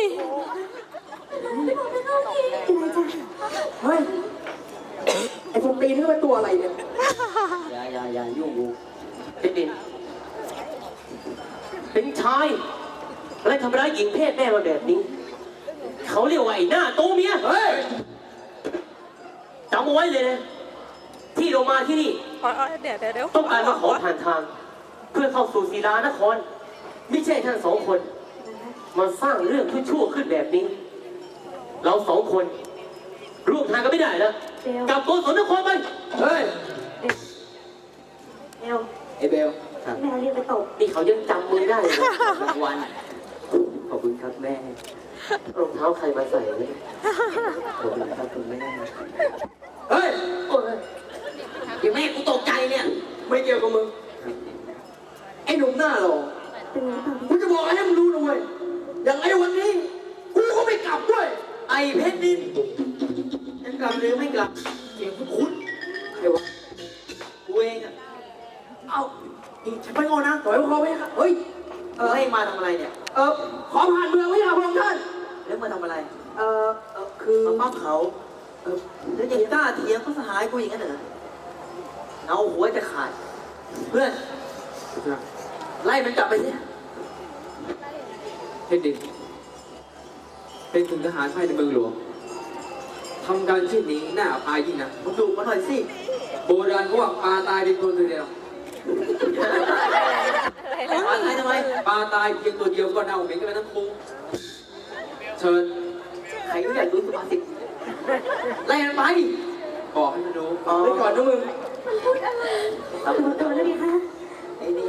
ไรจ้ะเฮ้ย ไอ้คนตีนี่มันตัวอะไรเนี่ย อย่าอย่าอย่ายุ่งกูเป็นดินเป็นชายอะไรทำร้ายหญิงเพศแม่มาแบบนี้ เขาเรียกว่าไอ้หน้าโตเมียเฮ้ยจำเอาไว้เลยนะที่เรามาที่นี่อ๋อเดี๋ยวเดี๋ยวเดี๋ยว ต้องการมาขอผ่านทาง เพื่อเข้าสู่ศิลานคร ไม่ใช่ท่านสองคน มาสร้างเรื่องชั่วๆขึ้นแบบนี้ เราสองคนร่วมทางกันไม่ได้แล้วเบลกลับโกศลนครไปเฮ้ยเบลไอ้เบลครับแม่เรียกไปตบนี่เขายังจำมือได้เลยรางวัลขอบคุณครับแม่รองเท้าใครมาใส่เนี่ยขอบคุณครับคุณแม่เฮ้ยโอ้ยเดี๋ยวแม่กูตกใจเนี่ย ไม่เกี่ยวกับมึงไอ้หนุ่มหน้าหล่อ เป็นไงบ้าง กูจะบอกอะไรให้มึงรู้นะเว้ยอ ย่างไอ้วันนี้ กูก็ไม่กลับด้วย ไอ้เพชรดินจะกลับหรือไม่กลับ เสียงคุ้นๆใครวะกูเองอะเอาอีกไปงอนะถอยคอไว้ครับเฮ้ย เออให้มาทำอะไรเนี่ย เออ ขอผ่านเมืองไว้ค่ะพระองค์ท่านแล้วมาทำอะไร เออเออคือมาป้าเขาเออแล้วยังกล้าเถียงก็สหายกูอย่างนั้นเหรอเอาหัวจะขาด เพื่อน ไล่มันกลับไปสิ เพชรดิน เป็นถึงทหารภายในเมืองหลวงทำการเช่นนี้น่าอับอายยิ่งนะมึงดุมาหน่อยสิ โบราณเขาว่าปลาตายเป็นตัวเดียวมาไล่ทำไมปลาตายเพียงตัวเดียวก็เน่าเหม็นกันไปทั้งคู่เชิญใครก็อยากรู้สุภาษิตไล่มันไปบอกให้มันรู้ไปก่อนนะมึงมันพูดอะไรตัวตัวแล้วดิคะไอ้นี่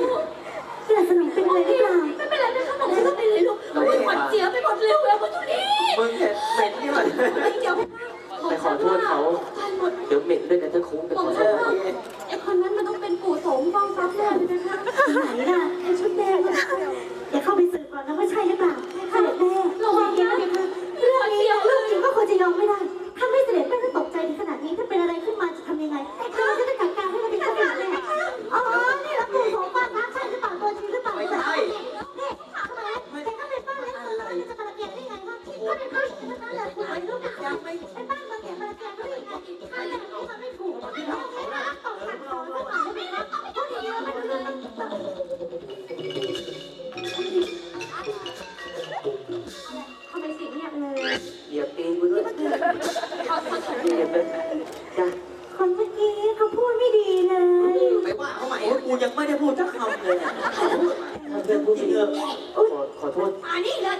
ผิดขอขอโทษอันนี้เลย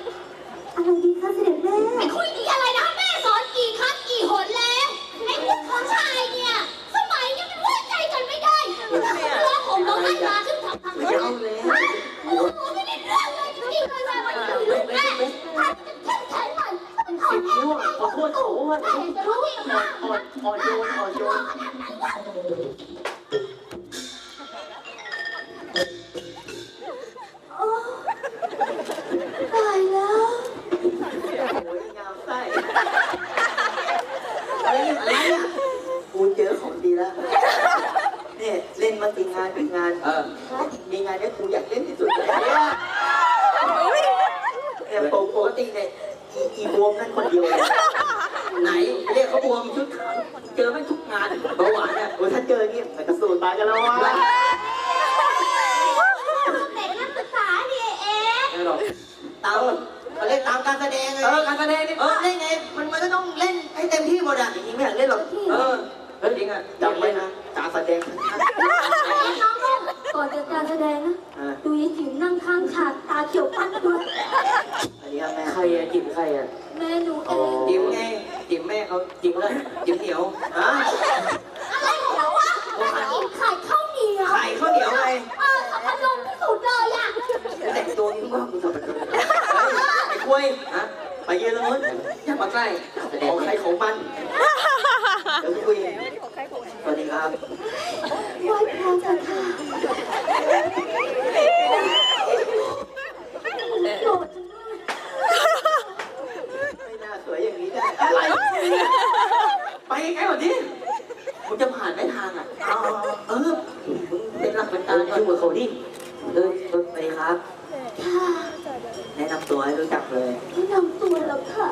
อะไรดีคะเสด็จแม่ไอ้คุยดีอะไรนะแม่สอนกี่ครั้งกี่หนแล้วไอ้พวกของชายเนี่ยสมัยนี้มันไว้ใจกันไม่ได้ร้องผมร้องไห้มาขึ้นทำทำไม่ไม่ได้เอาเลยโอ้โหไม่ได้เรื่องเลยจริงๆเลยแม่วันนี้ลูกแม่ท่านจะเข้มแข็งหน่อยเป็นขอสิงบแม่นิ้วอะขอโทษเขาว่าแม่จะรู้อีกว่าอ่อนอ่อนโยนอ่อนโยน เขาเล่นตามการแสดงไงเออการแสดงนี่เออเล่นไง มันมันก็ต้องเล่นให้เต็มที่หมดอะอย่างนี้ไม่อยากเล่นหรอกเออแล้วจริงอะจำไว้นะการแสดงน้องลูกก่อนจะการแสดงนะอ่าดูยายจิ๋มนั่งข้างฉากตาเขียวปั้นด้วยอันนี้ครับแม่ใครอะจิบใครอะแม่หนูเองจิ๋มไงจิ๋มแม่เขาจิ๋มเลยจิ๋มเหนียวฮะอะไรของเราวะกินไข่ข้าวเหนียวไข่ข้าวเหนียวไงเออขับพัดลมที่สุดเลยอะแต่งตัวนี้ว่ามึงทำอะไร ไอ้กล้วยฮะไปยืนตรงนู้นอย่ามาใกล้ของใครของมันเดี๋ยวคุยสวัสดีครับไหว้พระเถอะค่ะโกรธจังเลยไม่น่าสวยอย่างนี้ได้อะไรไปไกลๆกว่านี้มึงจะผ่านไหมทางอะเออมึงเป็นหลักเป็นเอตาอก่อนยุ่งกับเขาดิเออเออสวัสดีครับค่ะ แนะนำตัวให้รู้จักเลย แนะนำตัวแล้วค่ะ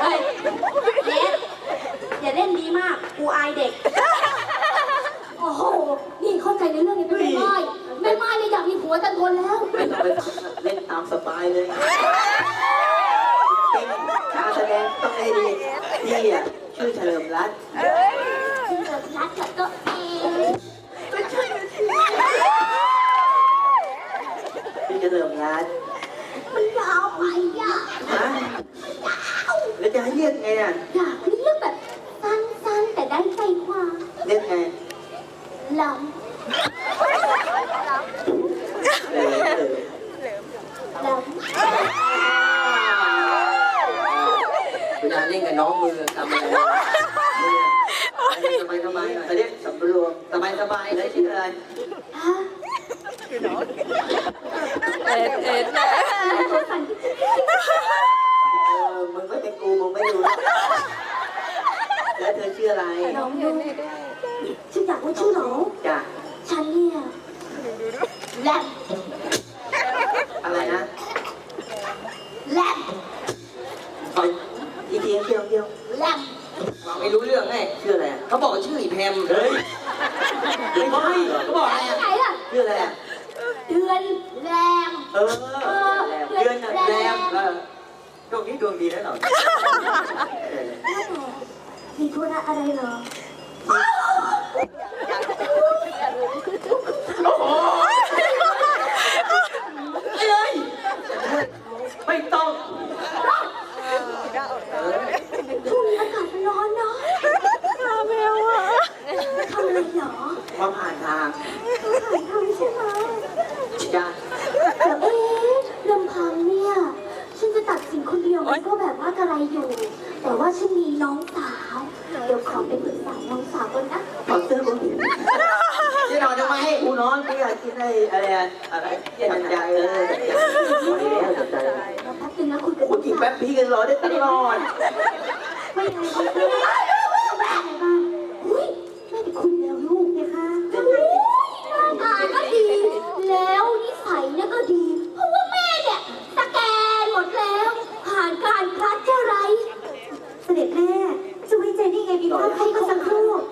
เฮ้ยเล็กอย่าเล่นดีมาก กูอายเด็ก โอ้โห นี่เข้าใจในเรื่องนี้เป็นแม่ไม้แม่ไม้เนี่ยอยากมีผัวจันทนแล้ว ไม่ต้องไปเล่นตามสบายเลยจริงการแสดงต้องได้ดีพี่อะชื่อเฉลิมรัตน์ ที่เกิดรักกับตัวเอง พี่เฉลิมรัตน์ มันยาวไปอะ ฮะแล้วจะให้เรียก ไงอะอยากเรียกแบบสั้นๆแต่ได้ใจความเรียกไง ล เออเออำลำ เวลาเล่นกับน้องมือทำอะไรสบายสบายๆเรียกสำรวมสบายสบายๆเลยชื่ออะไร ฮะเอ็ดเอ็ดแม่ตัวสั่น เออมึงไม่เป็นกูมึงไม่รู้หรอกแล้วเธอ ชื่ออะไรน้องดูฉันอยากว่าชื่อน้องจ้ะฉันเนี่ยแลมอะไรนะแลมขออีกทีเที่ยวเที่ยวแลมฟังไม่รู้เรื่องไงชื่ออะไรอะเขาบอกว่าชื่ออีแพมเฮ้ยไม่ใช่เขาบอกอะไรไหนล่ะ ชื่ออะไรอะเดือนแรมเออเดือนน่ะแรมเออดวงนี้ดวงดีแล้วเหรอมี ธุระอะไรเหรอไม่ต้อง ช่วงนี้อากาศมันร้อนเนาะทำอะไรเหรอมาผ่านทางถ่ายทำใช่ไหมจ้ะแต่เอ๊ะลำพังเนี่ย ฉันจะตัดสินคนเดียวมันก็แบบว่ากระไรอยู่ แต่ว่าฉันมีน้องสาว เดี๋ยวขอไปปรึกษาน้องสาวก่อนนะถอดเสื้อมึงจะนอนทำไมกูนอนกูอยากกินไอ้อะไรอะอะไรจับใจเออจับใจไปแล้วจับใจรอแป๊บนึงนะคุยกับคุณกินแป๊บพี่กันรอได้ตลอดไม่ยังไง ได้ไง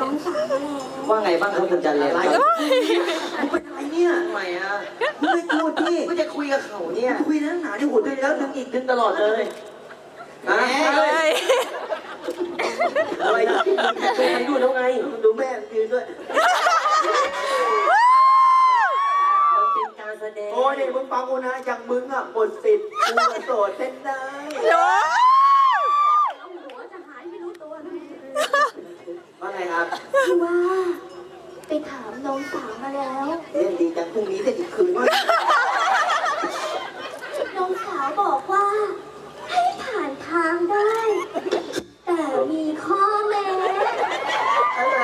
น้องสาวมาแล้วว่าไงบ้างครับคุณจันเลยอะไรมึงเป็นอะไรเนี่ยทำไมอะมึงไม่พูดที่ไม่จะคุยกับเขาเนี่ยคุยนั่งหนาที่หุ่นด้วยแล้วดึงอีกดึงตลอดเลยแม่อะไรนะไปดูแล้วไงดูแม่ยืนด้วยมันเป็นการแสดงโอ้ยเนี่ยมึงฟังกูนะอย่างมึงอะหมดสิทธิ์กูอะโสดเส้นได้หัวจะหายไม่รู้ตัวนะ ว่าไงครับคือว่าไปถามน้องสาวมาแล้ว เล่นดีจังพรุ่งนี้เล่นอีกคืนว่าน้องสาวบอกว่า ให้ผ่านทางได้ แต่มีข้อแม้อะไร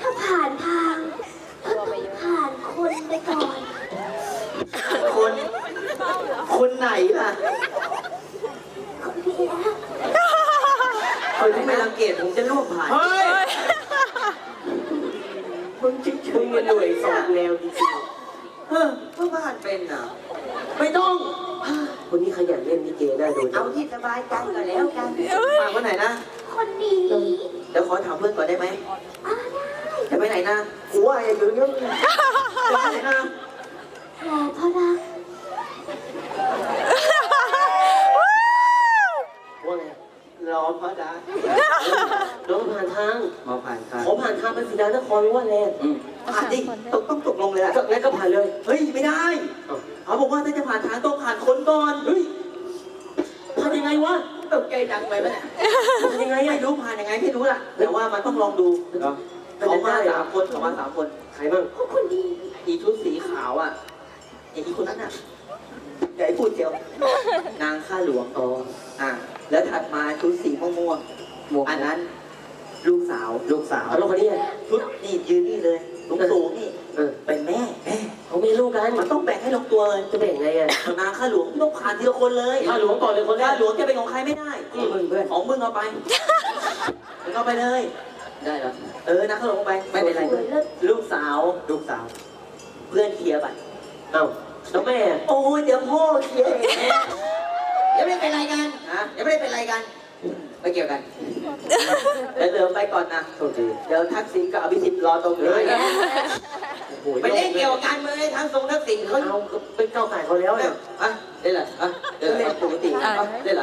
ถ้าผ่านทางก็ต้องผ่านคนไปก่อน คน คนไหนล่ะ คนเนี้ย คนที่ไม่รังเกียจผมจะล่วงผ่านเฮ้ยมึงชิงมึงเนี่ยหน่วยสอดแนวจริงเออก็ผ่านเป็นอะๆไม่ต้องคนนี้ขยันเล่นลิเกได้โดยเอาที่สบายใจก็แล้วกันมาวันไหนนะ คนนี้เดี๋ยวขอถามเพื่อนก่อนได้ไหมอ่าได้จะไปไหนนะกูว่าอย่าอยู่เยอะจะไปไหนนะรอเพราะรัก ว่าไง รอพระดาน้องผ่านทาง มาผ่านครับขอผ่านทางไปสีดานครไม่ว่าแรงผ่านดิตกต้องตกลงเลยอะก็งั้นก็ผ่านเลย เฮ้ยไม่ได้เอ้าเขาบอกว่าถ้าจะผ่านทางต้องผ่านคนก่อน เฮ้ยผ่านยังไงวะตกใจดังไปไหมเนี่ยผ่านยังไงไม่อะรู้ผ่านยังไงไม่รู้ล่ะ แต่ว่ามันต้องลองดูเขามาสามคนเขามาสามคน ใครบ้างเพราะคนดี อีชุดสีขาวอะอย่างนี้คนนั้นน่ะ อย่าให้พูดเดียวนางข้าหลวงอ๋ออะแล้วถัดมาชุดสีม่วงม่วงๆอันนั้น ลูกสาวลูกสาวเอาลูกคนนี้อะชุดนี่ยืนนี่เลยสูงสูงๆนี่เออเป็นแม่แม่เขามีลูกกันมันต้องแบ่งให้ลงตัวเลยจะแบ่งไงอะนางข้าหลวงต้องผ่านทีละคนเลยข้าหลวงก่อนเลยคนแรข้ากหลวงจะเป็นของใครไม่ได้ของมึงเพื่อนของมึงเอาไปมึงเอาไปเลย ได้เหรอ เออนะข้าหลวงเอาไปไม่เป็นไรเพื่อนลูกสาว ลูกสาว เพื่อนเคลียร์ไปเอ้า แล้วแม่อะโอ้ยเดี๋ยวพ่อเคลียร์เองยังไม่ได้เป็นไรกันฮะยังไม่ได้เป็นไรกัน ไม่เกี่ยวกันเดี๋ยวเหลือไปก่อนนะโทษทีเดี๋ยวทักษิณกับอภิสิทธิ์รอตรงนี้โอ้โหไม่ได้เกี่ยวกับการเมืองเลยทั้งทรงทักษิณเขาเอาเป็นเจ้าไก่เขาแล้วเนี่ยอะเล่นอะไรอะเล่นอะไรปกติอะเล่นอะไร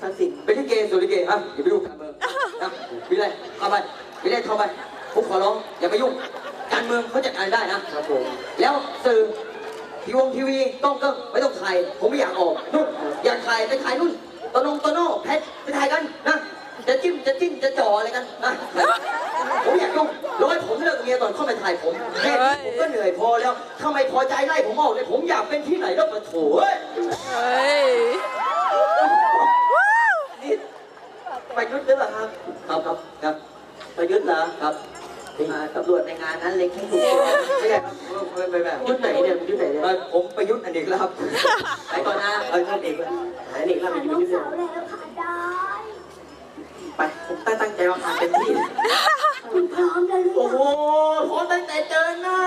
ทักษิณเป็นลิเกส่วนลิเกอะอย่าไปยุ่งการเมืองนะวิไลเข้าไปวิไลเข้าไปผมขอร้องอย่าไปยุ่ง การเมืองเขาจัดการได้นะ ครับผม แล้วสื่อทีวงทีวีต้องก็ไม่ต้องถ่ายผมไม่อยากออกนู่นอยากถ่ายไปถ่ายนู่นโตโนงโตโน่แพทไปถ่ายกันนะจะจิ้มจะจิ้มจะจ่ออะไรกันนะผมไม่อยากยุ่งร้อยผมเลิกเมียตอนเข้าไปถ่ายผมแค่นี้ผมก็เหนื่อยพอแล้วถ้าไม่พอใจไล่ผมออกเลยผมอยากเป็นที่ไหนแล้วมาโถเอ้ยเฮ้ยนี่ประยุทธ์หรือเปล่าครับ ครับครับครับประยุทธ์เหรอครับอ่า ตำรวจในงานนั้นเล็กให้ถูกตัวไม่ใช่ครับไม่ไม่ไม่ยุดไหนเนี่ยยุดไหนเนี่ยเอ่อผมประยุทธ์อเนกแล้วครับไปก่อนนะเออท่านเอกหายเด็กแล้วผ่านไปน้องยุดเนี่ยสาวแล้วค่ะได้ไปผมตั้งตั้งใจว่าทำเต็มที่คุณพร้อมแล้วหรือโอ้ยังโหพอตั้งแต่เจอหน้า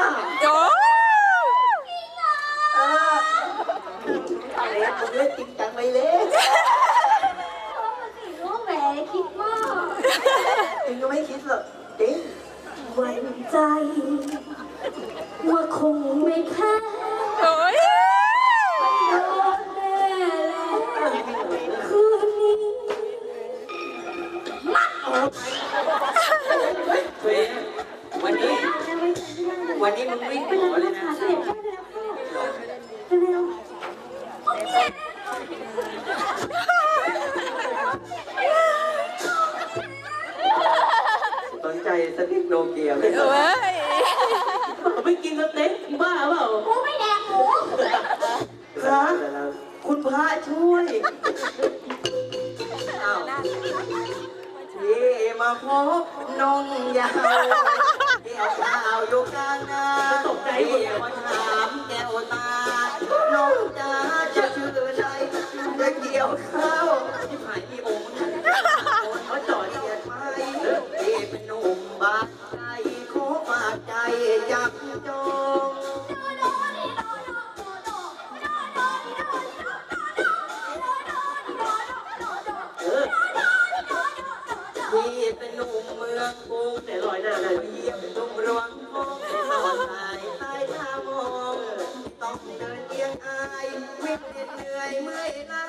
ยงอายวิ่งเหนื่อยเมื่อยล้า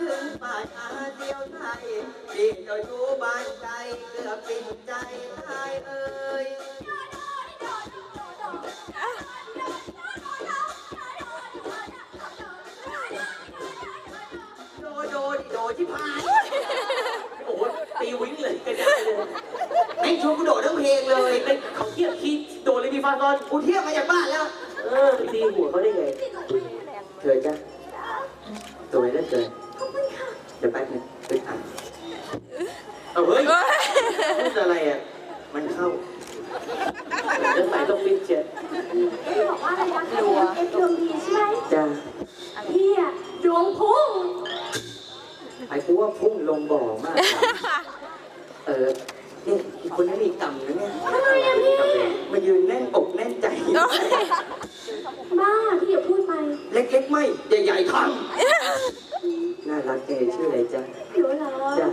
ถึงป่าชาเดียวไทยที่เจ้าอยู่บ้านใจเกือบปิ่นใจตายเอ่ยโดโดดิโดที่พายโอ้โหตีวิ่งเลยกระจายเลยไม่ชวนกูโดดทั้งเพลงเลยเป็นเขาเทียบคีย์โดนเลยมีฟาซอนกูเทียวมาจากบ้านแล้ว เออไปตีหัวเขาได้ไง ธอจ้ะสวยนะเธอเดี๋ยวแป๊บนึงไปถ่ายเอาเฮ้ยโอ้ยพูดอะไรอะ มันเข้าจะใส่ต้องฟิตเจ็ดพี่บอกว่าอะไรนะเอฟดวงดีใช่ไหมจ้าพี่อะดวงพุ่งไอ้กูว่าพุ่งลงบ่อมากกว่าเออเนี่ยอีกคนนั้นมีกรรมนะเนี่ยทำไมอะพี่มายืนแน่นอกแน่นใจโอ้ยบ้าพี่อย่าพูดไป เล็กๆไม่ใหญ่ๆทั้งน่ารักแกชื่ออะไรจ๊ะหนูเหรอจ้ะ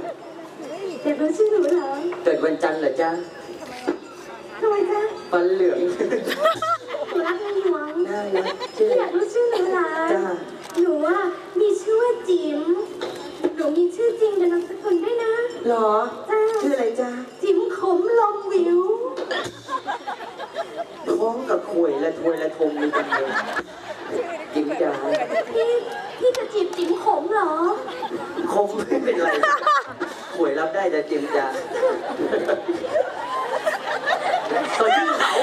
เด็กรู้ชื่อหนูเหรอเกิดวันจันทร์เหรอจ๊ะทำไมจ๊ะฟันเหลือง คงไม่เป็นไรข่วยรับได้แต่จิ้มจ๋าเขาชื่อเขา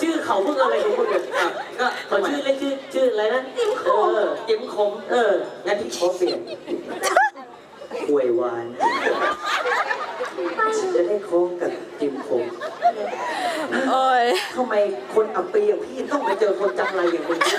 ชื่อเขาเพิ่งอะไรของมึงเนี่ยอะก็เขาชื่อเล่นชื่ออะไรนะจิ้มขเอมอจิ้มขมเอองั้นพี่ขอเปลี่ยนหวยหวาน จะได้คล้องกับจิ้มขมโอ้ยทำไมคนอับปีอย่างพี่ต้องไปเจอคนจังไรอย่างมึงเนี่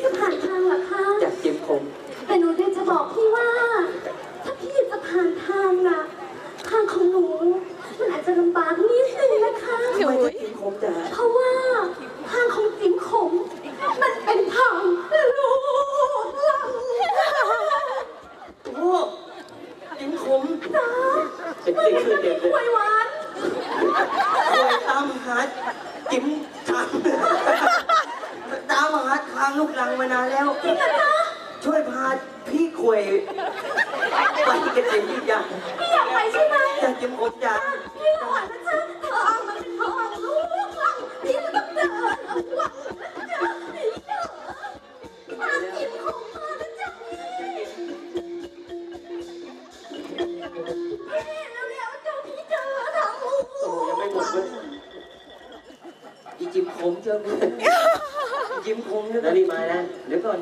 ช่วยพาพี่ควยไปกันเต็มที่จ้ะพี่อยากไปใช่ไหมอยากจิ้มขมจ๋าพี่หวานนะจ๊ะทางมันเป็นทางลูกลังพี่จะต้องเดินระวังนะจ๊ะพี่เจอทางจิ๋มขมมานะจ๊ะพี่พี่เร็วๆเจ้าพี่เจอทางลูก โอ้ยังไม่หมดเลยอีจิ้มขมเจอมึง ยิ้มขมนึกแล้วนี่มานะเดี๋ยวก่อน